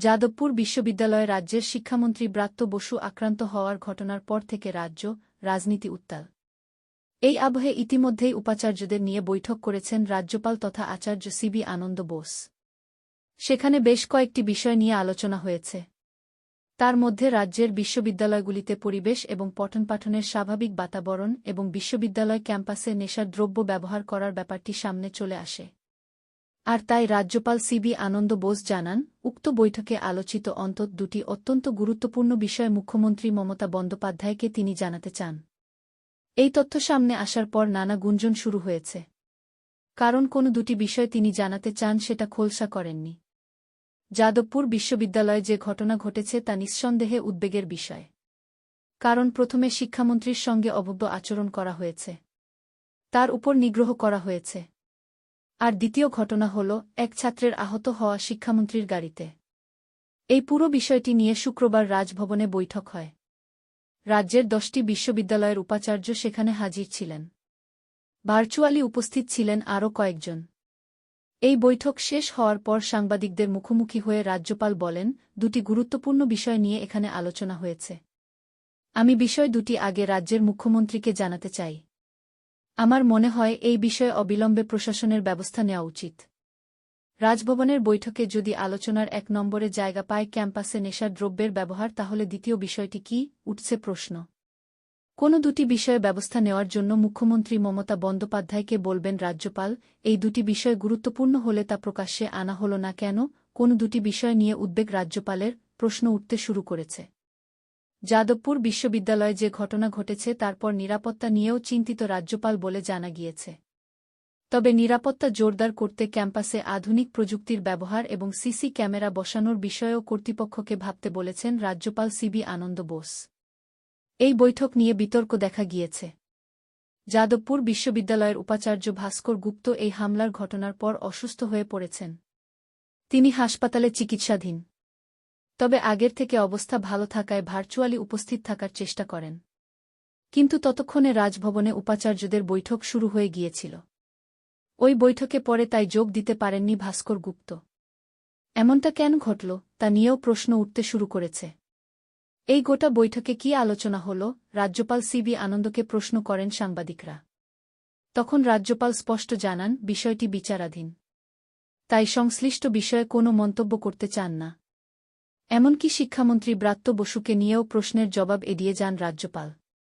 যাদবপুর বিশ্ববিদ্যালয়ে রাজ্যের শিক্ষামন্ত্রী ব্রাত্য বসু আক্রান্ত হওয়ার ঘটনার পর থেকে রাজ্য রাজনীতি উত্তাল। এই আবহে ইতিমধ্যেই উপাচার্যদের নিয়ে বৈঠক করেছেন রাজ্যপাল তথা আচার্য সিবি আনন্দ বোস। সেখানে বেশ কয়েকটি বিষয় নিয়ে আলোচনা হয়েছে। তার মধ্যে রাজ্যের বিশ্ববিদ্যালয়গুলিতে পরিবেশ এবং পঠনপাঠনের স্বাভাবিক বাতাবরণ এবং বিশ্ববিদ্যালয় ক্যাম্পাসে নেশার দ্রব্য ব্যবহার করার ব্যাপারটি সামনে চলে আসে। আর তাই রাজ্যপাল সিবি আনন্দ বোস জানান, উক্ত বৈঠকে আলোচিত অন্তত দুটি অত্যন্ত গুরুত্বপূর্ণ বিষয় মুখ্যমন্ত্রী মমতা বন্দ্যোপাধ্যায়কে তিনি জানাতে চান। এই তথ্য সামনে আসার পর নানা গুঞ্জন শুরু হয়েছে। কারণ কোন দুটি বিষয় তিনি জানাতে চান সেটা খোলসা করেননি। যাদবপুর বিশ্ববিদ্যালয়ে যে ঘটনা ঘটেছে তা নিঃসন্দেহে উদ্বেগের বিষয়। কারণ প্রথমে শিক্ষামন্ত্রীর সঙ্গে অভব্য আচরণ করা হয়েছে। তার উপর নিগ্রহ করা হয়েছে। আর দ্বিতীয় ঘটনা হল, এক ছাত্রের আহত হওয়া শিক্ষামন্ত্রীর গাড়িতে। এই পুরো বিষয়টি নিয়ে শুক্রবার রাজভবনে বৈঠক হয়। রাজ্যের দশটি বিশ্ববিদ্যালয়ের উপাচার্য সেখানে হাজির ছিলেন। ভার্চুয়ালি উপস্থিত ছিলেন আরও কয়েকজন। এই বৈঠক শেষ হওয়ার পর সাংবাদিকদের মুখোমুখি হয়ে রাজ্যপাল বলেন, দুটি গুরুত্বপূর্ণ বিষয় নিয়ে এখানে আলোচনা হয়েছে। আমি বিষয় দুটি আগে রাজ্যের মুখ্যমন্ত্রীকে জানাতে চাই। আমার মনে হয় এই বিষয়ে অবিলম্বে প্রশাসনের ব্যবস্থা নেওয়া উচিত। রাজভবনের বৈঠকে যদি আলোচনার এক নম্বরে জায়গা পায় ক্যাম্পাসে নেশার দ্রব্যের ব্যবহার, তাহলে দ্বিতীয় বিষয়টি কি? উঠছে প্রশ্ন। কোনো দুটি বিষয়ে ব্যবস্থা নেওয়ার জন্য মুখ্যমন্ত্রী মমতা বন্দ্যোপাধ্যায়কে বলবেন রাজ্যপাল, এই দুটি বিষয় গুরুত্বপূর্ণ হলে তা প্রকাশ্যে আনা হল না কেন? কোন দুটি বিষয় নিয়ে উদ্বেগ রাজ্যপালের প্রশ্ন উঠতে শুরু করেছে। যাদবপুর বিশ্ববিদ্যালয়ে যে ঘটনা ঘটেছে তারপর নিরাপত্তা নিয়েও চিন্তিত রাজ্যপাল বলে জানা গিয়েছে। তবে নিরাপত্তা জোরদার করতে ক্যাম্পাসে আধুনিক প্রযুক্তির ব্যবহার এবং সিসি ক্যামেরা বসানোর বিষয়েও কর্তৃপক্ষকে ভাবতে বলেছেন রাজ্যপাল সিবি আনন্দ বোস। এই বৈঠক নিয়ে বিতর্ক দেখা গিয়েছে। যাদবপুর বিশ্ববিদ্যালয়ের উপাচার্য ভাস্কর গুপ্ত এই হামলার ঘটনার পর অসুস্থ হয়ে পড়েছেন। তিনি হাসপাতালে চিকিৎসাধীন। তবে আগের থেকে অবস্থা ভালো থাকায় ভার্চুয়ালি উপস্থিত থাকার চেষ্টা করেন। কিন্তু ততক্ষণে রাজভবনে উপাচার্যদের বৈঠক শুরু হয়ে গিয়েছিল। ওই বৈঠকে পরে তাই যোগ দিতে পারেননি ভাস্কর গুপ্ত। এমনটা কেন ঘটল, তা নিয়েও প্রশ্ন উঠতে শুরু করেছে। এই গোটা বৈঠকে কি আলোচনা হল, রাজ্যপাল সিবি আনন্দকে প্রশ্ন করেন সাংবাদিকরা। তখন রাজ্যপাল স্পষ্ট জানান, বিষয়টি বিচারাধীন। তাই সংশ্লিষ্ট বিষয়ে কোনো মন্তব্য করতে চান না। এমনকি শিক্ষামন্ত্রী ব্রাত্য বসুকে নিয়েও প্রশ্নের জবাব এড়িয়ে যান রাজ্যপাল।